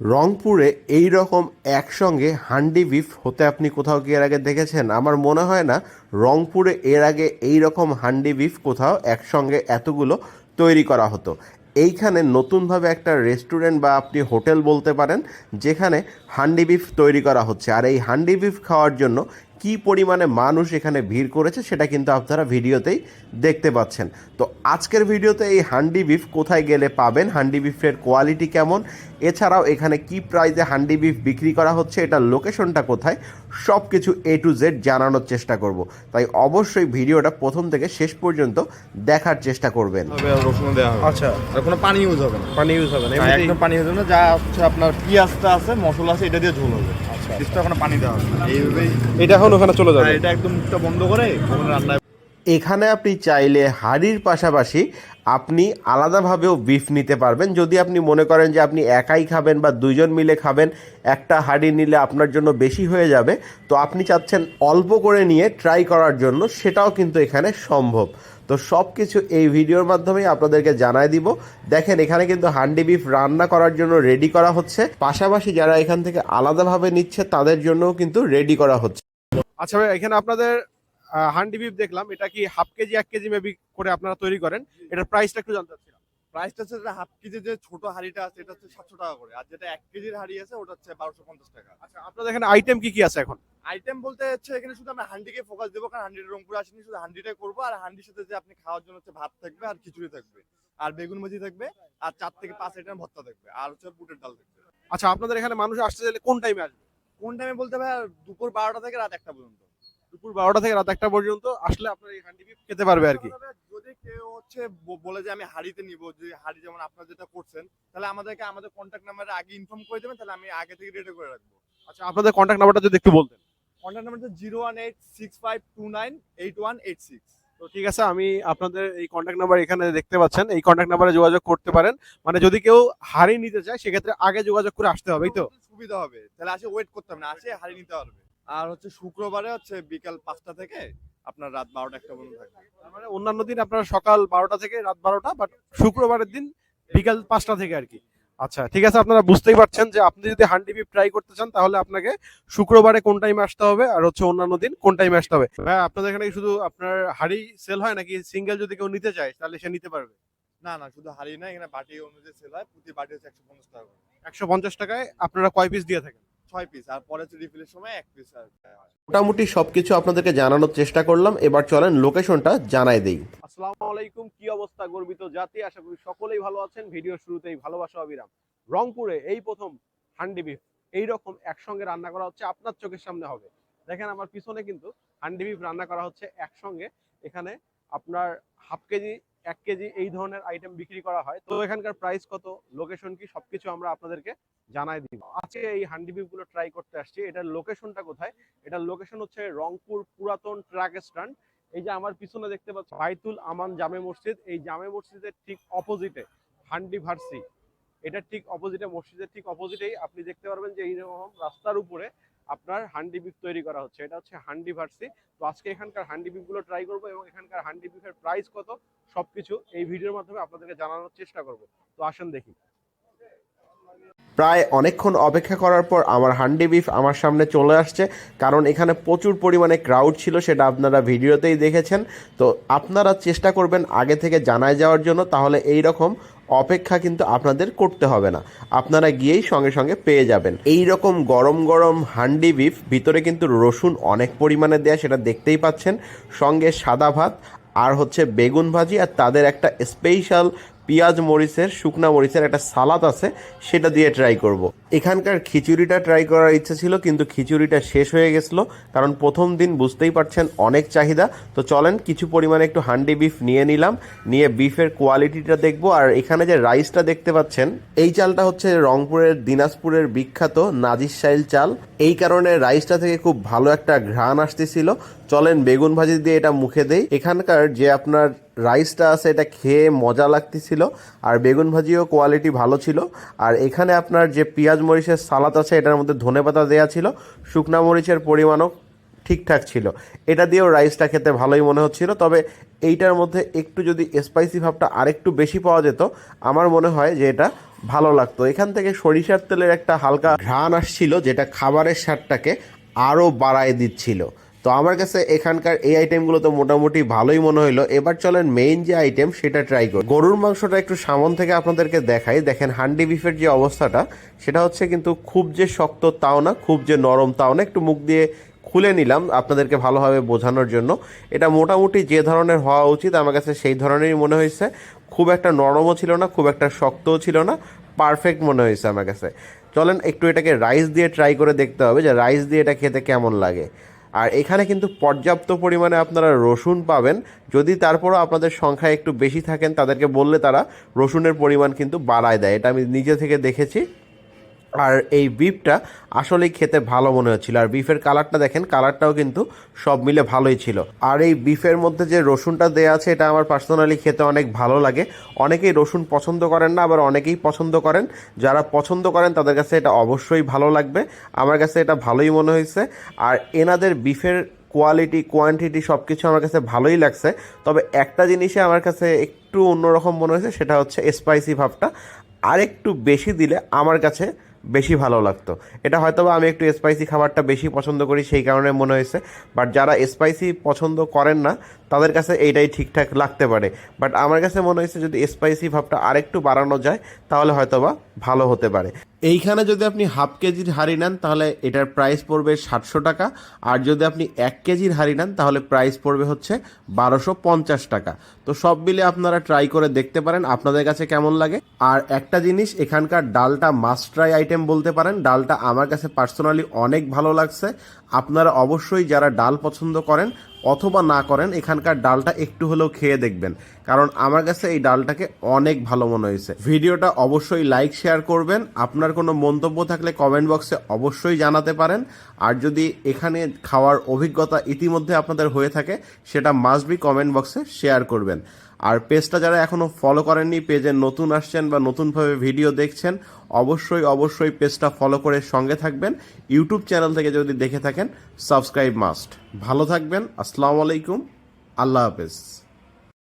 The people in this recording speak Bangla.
রংপুরে এই রকম একসঙ্গে হান্ডি বিফ হতে আপনি কোথাও কি এর আগে দেখেছেন? আমার মনে হয় না, রংপুরে এর আগে এই রকম হান্ডি বিফ কোথাও একসঙ্গে এতগুলো তৈরি করা হতো। এইখানে নতুনভাবে একটা রেস্টুরেন্ট বা আপনি হোটেল বলতে পারেন, যেখানে হান্ডি বিফ তৈরি করা হচ্ছে। আর এই হান্ডি বিফ খাওয়ার জন্য কি পরিমাণে মানুষ এখানে ভিড় করেছে সেটা কিন্তু আপনারা ভিডিওতেই দেখতে পাচ্ছেন। তো আজকের ভিডিওতে এই হান্ডি বিফ কোথায় গেলে পাবেন? হান্ডি বিফের কোয়ালিটি কেমন? এছাড়াও এখানে কি প্রাইসে হান্ডি বিফ বিক্রি করা হচ্ছে? এটার লোকেশনটা কোথায়? সব কিছু এ টু জেড জানানোর চেষ্টা করব। তাই অবশ্যই ভিডিওটা প্রথম থেকে শেষ পর্যন্ত দেখার চেষ্টা করবেন। রসুন দেওয়া আচ্ছা। আর কোনো পানি ইউজ হবে না। পানি ইউজ হবে না। হ্যাঁ, পানি ইউজ হবে না। যা হচ্ছে আপনার পেঁয়াজটা আছে মশলা আছে এটা দিয়ে ঝোল হবে। আচ্ছা। কিছু পানি দেওয়া হবে। এইভাবেই এটা এখন ওখানে চলে যাবে? এটা একদম মুখটা বন্ধ করে ওখানে এখানে আপনি চাইলে হাড়ির পাশাপাশি আপনি আলাদাভাবেও বিফ নিতে পারবেন। যদি আপনি মনে করেন যে আপনি একাই খাবেন বা দুইজন মিলে খাবেন একটা হাড়ি নিলে আপনার জন্য বেশি হয়ে যাবে। তো আপনি চাচ্ছেন অল্প করে নিয়ে ট্রাই করার জন্য সেটাও কিন্তু এখানে সম্ভব। তো সব কিছু এই ভিডিওর মাধ্যমেই আপনাদেরকে জানাই দিব। দেখেন, এখানে কিন্তু হান্ডি বিফ রান্না করার জন্য রেডি করা হচ্ছে। পাশাপাশি যারা এখান থেকে আলাদাভাবে নিচ্ছে, তাদের জন্যও কিন্তু রেডি করা হচ্ছে। আচ্ছা ভাই, এখানে আপনাদের হান্ডি বিফ দেখলাম। এটা কি হাফ কেজি, এক কেজি মেবি করে আপনারা তৈরি করেন? এটার প্রাইসটা একটু জানতে চাচ্ছিলাম প্রাইসটা হচ্ছে হাফ কেজি যে ছোট হাঁড়িটা আছে এটা হচ্ছে সাতশো টাকা করে। আর যেটা এক কেজির হাঁড়ি আছে ওটা হচ্ছে বারোশো পঞ্চাশ টাকা। আচ্ছা আপনাদের এখানে আইটেম কি কি আছে এখন? আইটেম বলতে হচ্ছে এখানে শুধু আমরা হান্ডিকে ফোকাস দেবো কারণ হান্ডিটা রংপুর আসেনি শুধু হান্ডিটাই করব। আর হান্ডির সাথে যে আপনি খাওয়ার জন্য হচ্ছে ভাত থাকবে আর খিচুড়ি থাকবে আর বেগুন ভাজি থাকবে আর চার থেকে পাঁচ আইটেম ভর্তা থাকবে আর হচ্ছে বুটের ডাল থাকবে। আচ্ছা আপনাদের এখানে মানুষ আসতে চাইলে কোন টাইমে আসবে? কোন টাইমে বলতে ভাই দুপুর বারোটা থেকে রাত একটা পর্যন্ত। দুপুর বারোটা থেকে রাত একটা পর্যন্ত আসলে আপনার এই হান্ডি খেতে পারবে আর কি। কেউ হচ্ছে বলে যে আমি হাড়িতে নিব যে হাড়ি যেমন আপনারা যেটা করছেন তাহলে আমাদেরকে আমাদের কন্ট্যাক্ট নাম্বারে আগে ইনফর্ম করে দেবেন তাহলে আমি আগে থেকে রেডি করে রাখব। আচ্ছা আপনাদের কন্ট্যাক্ট নাম্বারটা যদি একটু বলতেন। কন্ট্যাক্ট নাম্বার হচ্ছে zero one eight six five two nine eight one eight six তো ঠিক আছে আমি আপনাদের এই কন্ট্যাক্ট নাম্বার এখানে দেখতে পাচ্ছেন এই কন্ট্যাক্ট নাম্বারে যোগাযোগ করতে পারেন। মানে যদি কেউ হাড়ি নিতে চায় সেক্ষেত্রে আগে যোগাযোগ করে আসতে হবে তো? সুবিধা হবে তাহলে আসে ওয়েট করতে হবে না আসে হাড়ি নিতে পারবে আর হচ্ছে শুক্রবারে হচ্ছে বিকাল পাঁচটা থেকে আপনার রাত বারোটা একটা পর্যন্ত থাকবে। মানে অন্যান্য দিন আপনার সকাল বারোটা থেকে রাত বারোটা বাট শুক্রবারের দিন বিকাল পাঁচটা থেকে আর কি। আচ্ছা ঠিক আছে আপনারা বুঝতেই পারছেন যে আপনি যদি হান্ডি বিফ ট্রাই করতে চান তাহলে আপনাকে শুক্রবারে কোন টাইমে আসতে হবে আর হচ্ছে অন্যান্য দিন কোন টাইমে আসতে হবে। ভাই আপনাদের এখানে কি শুধু আপনার হাড়ি সেল হয় নাকি সিঙ্গেল যদি কেউ নিতে চায় তাহলে সে নিতে পারবে? না না শুধু হাড়ি না এখানে বাটি অনুযায়ী সেল হয় প্রতি বাটি হচ্ছে একশো পঞ্চাশ টাকা একশো পঞ্চাশ টাকায় আপনারা কয় পিস দিয়ে থাকেন? ছয় পিস আর পরে হচ্ছে রিফিলের সময় এক পিস আর মোটামুটি সবকিছু আপনাদেরকে জানানোর চেষ্টা করলাম। এবার চলেন লোকেশনটা জানাই দেই। আসসালামু আলাইকুম কি অবস্থা গর্বিত জাতি? আশা করি সকলেই ভালো আছেন। ভিডিও শুরুতেই ভালোবাসা অবিরাম। রংপুরে এই প্রথম হান্ডি বিফ এইরকম একসঙ্গে রান্না করা হচ্ছে আপনার চোখের সামনে হবে। দেখেন আমার পিছনে কিন্তু হান্ডি বিফ রান্না করা হচ্ছে একসঙ্গে। এখানে আপনার হাফ কেজি এক কেজি এই ধরনের আইটেম বিক্রি করা হয়। তো এখানকার প্রাইস কত লোকেশন কি, সবকিছু আমরা আপনাদেরকে জানাই দিব। আজকে এই হান্ডি বিফগুলো ট্রাই করতে আসছি। এটার লোকেশনটা কোথায়? এটার লোকেশন হচ্ছে রংপুর পুরাতন ট্রাক স্ট্যান্ড এই যে আমার পিছনে দেখতে পাচ্ছি বাইতুল আমান জামে মসজিদ। এই জামে মসজিদের ঠিক অপোজিটে হান্ডি ভার্সি। এটার ঠিক অপোজিটে মসজিদের ঠিক অপোজিটেই আপনি দেখতে পারবেন যে এইরকম রাস্তার উপরে আপনার হান্ডি বিফ তৈরি করা হচ্ছে। এটা হচ্ছে হান্ডি ভার্সি। তো আজকে এখানকার হান্ডি বিফগুলো ট্রাই করব এবং এখানকার হান্ডি বিফের প্রাইস কত, সবকিছু এই ভিডিওর মাধ্যমে আপনাদেরকে জানানোর চেষ্টা করব। তো আসেন দেখি। প্রায় অনেকক্ষণ অপেক্ষা করার পর আমার হান্ডি বিফ আমার সামনে চলে আসছে। কারণ এখানে প্রচুর পরিমাণে ক্রাউড ছিল, সেটা আপনারা ভিডিওতেই দেখেছেন। তো আপনারা চেষ্টা করবেন আগে থেকে জানায় যাওয়ার জন্য। তাহলে এই রকম অপেক্ষা কিন্তু আপনাদের করতে হবে না। আপনারা গিয়েই সঙ্গে সঙ্গে পেয়ে যাবেন। এই রকম গরম গরম হান্ডি বিফ, ভিতরে কিন্তু রসুন অনেক পরিমাণে দেয়া, সেটা দেখতেই পাচ্ছেন। সঙ্গে সাদা ভাত, আর হচ্ছে বেগুন ভাজি, আর তাদের একটা স্পেশাল পেঁয়াজ মরিচের, শুকনা মরিচের একটা সালাদ আছে, সেটা দিয়ে ট্রাই করব। এখানকার খিচুড়িটা ট্রাই করার ইচ্ছে ছিল, কিন্তু খিচুড়িটা শেষ হয়ে গেছিল, কারণ প্রথম দিন বুঝতেই পারছেন অনেক চাহিদা। তো চলেন, কিছু পরিমাণে একটু হান্ডি বিফ নিয়ে নিলাম, নিয়ে বিফের কোয়ালিটিটা দেখব, আর এখানে যে রাইসটা দেখতে পাচ্ছেন, এই চালটা হচ্ছে রংপুরের, দিনাজপুরের বিখ্যাত নাজির শাইল চাল। এই কারণে রাইসটা থেকে খুব ভালো একটা ঘ্রাণ আসতেছিল। চলেন, বেগুন ভাজি দিয়ে এটা মুখে দেই। এখানকার যে আপনার রাইসটা আছে, এটা খেয়ে মজা লাগতেছিল, আর বেগুন ভাজিও কোয়ালিটি ভালো ছিল। আর এখানে আপনার যে পেঁয়াজ মরিচের সালাদ আছে, এটার মধ্যে ধনেপাতা দেওয়া ছিল, শুকনা মরিচের পরিমাণও ঠিকঠাক ছিল। এটা দিয়েও রাইসটা খেতে ভালোই মনে হচ্ছিল, তবে এইটার মধ্যে একটু যদি স্পাইসি ভাবটা আরেকটু বেশি পাওয়া যেত, আমার মনে হয় যে এটা ভালো লাগতো। এখান থেকে সরিষার তেলের একটা হালকা ঘ্রাণ আসছিল, যেটা খাবারের স্বাদটাকে আরও বাড়ায় দিচ্ছিল। তো আমার কাছে এখানকার এই আইটেমগুলো তো মোটামুটি ভালোই মনে হলো এবার চলেন মেইন যে আইটেম সেটা ট্রাই করি। গরুর মাংসটা একটু সামন থেকে আপনাদেরকে দেখাই। দেখেন হান্ডি বিফের যে অবস্থাটা, সেটা হচ্ছে কিন্তু খুব যে শক্ত তাও না, খুব যে নরম তাও না, একটু মুখ দিয়ে খুলে নিলাম আপনাদেরকে ভালোভাবে বোঝানোর জন্য। এটা মোটামুটি যে ধরনের হওয়া উচিত, আমার কাছে সেই ধরনেরই মনে হয়েছে। খুব একটা নরমও ছিল না, খুব একটা শক্তও ছিল না পারফেক্ট মনে হয়েছে আমার কাছে। চলেন একটু এটাকে রাইস দিয়ে ট্রাই করে দেখতে হবে যে রাইস দিয়ে এটা খেতে কেমন লাগে। আর এখানে কিন্তু পর্যাপ্ত পরিমাণে আপনারা রসুন পাবেন। যদি তারপরও আপনাদের সংখ্যা একটু বেশি থাকেন, তাদেরকে বললে তারা রসুনের পরিমাণ কিন্তু বাড়ায় দেয়। এটা আমি নিজে থেকে দেখেছি। আর এই বিফটা আসলেই খেতে ভালো মনে হচ্ছিল। আর বিফের কালারটা দেখেন কালারটাও কিন্তু সব মিলে ভালোই ছিল। আর এই বিফের মধ্যে যে রসুনটা দেওয়া আছে, এটা আমার পার্সোনালি খেতে অনেক ভালো লাগে। অনেকেই রসুন পছন্দ করেন না, আবার অনেকেই পছন্দ করেন। যারা পছন্দ করেন, তাদের কাছে এটা অবশ্যই ভালো লাগবে। আমার কাছে এটা ভালোই মনে হয়েছে। আর এনাদের বিফের কোয়ালিটি কোয়ান্টিটি সব কিছু আমার কাছে ভালোই লাগছে। তবে একটা জিনিসে আমার কাছে একটু অন্যরকম মনে হয়েছে, সেটা হচ্ছে স্পাইসি ভাবটা। আর একটু বেশি দিলে আমার কাছে বেশি ভালো লাগতো। এটা হয়তো আমি একটু স্পাইসি খাবারটা বেশি পছন্দ করি, সেই কারণে মনে হয়েছে। বাট যারা স্পাইসি পছন্দ করেন না, তাদের কাছে এইটাই ঠিকঠাক লাগতে পারে। বাট আমার কাছে মনে হয়েছে যদি স্পাইসি ভাবটা আরেকটু বাড়ানো যায়, তাহলে হয়তোবা ভালো হতে পারে। এইখানে যদি আপনি হাফ কেজির হাঁড়ি নেন, তাহলে এটার প্রাইস পড়বে সাতশো টাকা। আর যদি আপনি এক কেজির হাঁড়ি নেন, তাহলে প্রাইস পড়বে হচ্ছে বারোশো পঞ্চাশ টাকা। তো সব মিলে আপনারা ট্রাই করে দেখতে পারেন আপনাদের কাছে কেমন লাগে। আর একটা জিনিস, এখানকার ডালটা মাস্ট ট্রাই আইটেম বলতে পারেন। ডালটা আমার কাছে পার্সোনালি অনেক ভালো লাগছে। আপনারা অবশ্যই যারা ডাল পছন্দ করেন অথবা না করেন, এখানকার ডালটা একটু হলেও খেয়ে দেখবেন। কারণ আমার কাছে এই ডালটাকে অনেক ভালো মনে হয়েছে। ভিডিওটা অবশ্যই লাইক শেয়ার করবেন। আপনার কোনো মন্তব্য থাকলে কমেন্ট বক্সে অবশ্যই জানাতে পারেন। আর যদি এখানে খাওয়ার অভিজ্ঞতা ইতিমধ্যে আপনাদের হয়ে থাকে, সেটা মাস্ট বি কমেন্ট বক্সে শেয়ার করবেন। আর পেজটা যারা এখনও ফলো করেননি, পেজে নতুন আসছেন বা নতুনভাবে ভিডিও দেখছেন, অবশ্যই অবশ্যই পেজটা ফলো করে সঙ্গে থাকবেন। ইউটিউব চ্যানেল থেকে যদি দেখে থাকেন সাবস্ক্রাইব মাস্ট ভালো থাকবেন, আসসালামু আলাইকুম, আল্লাহ হাফেজ।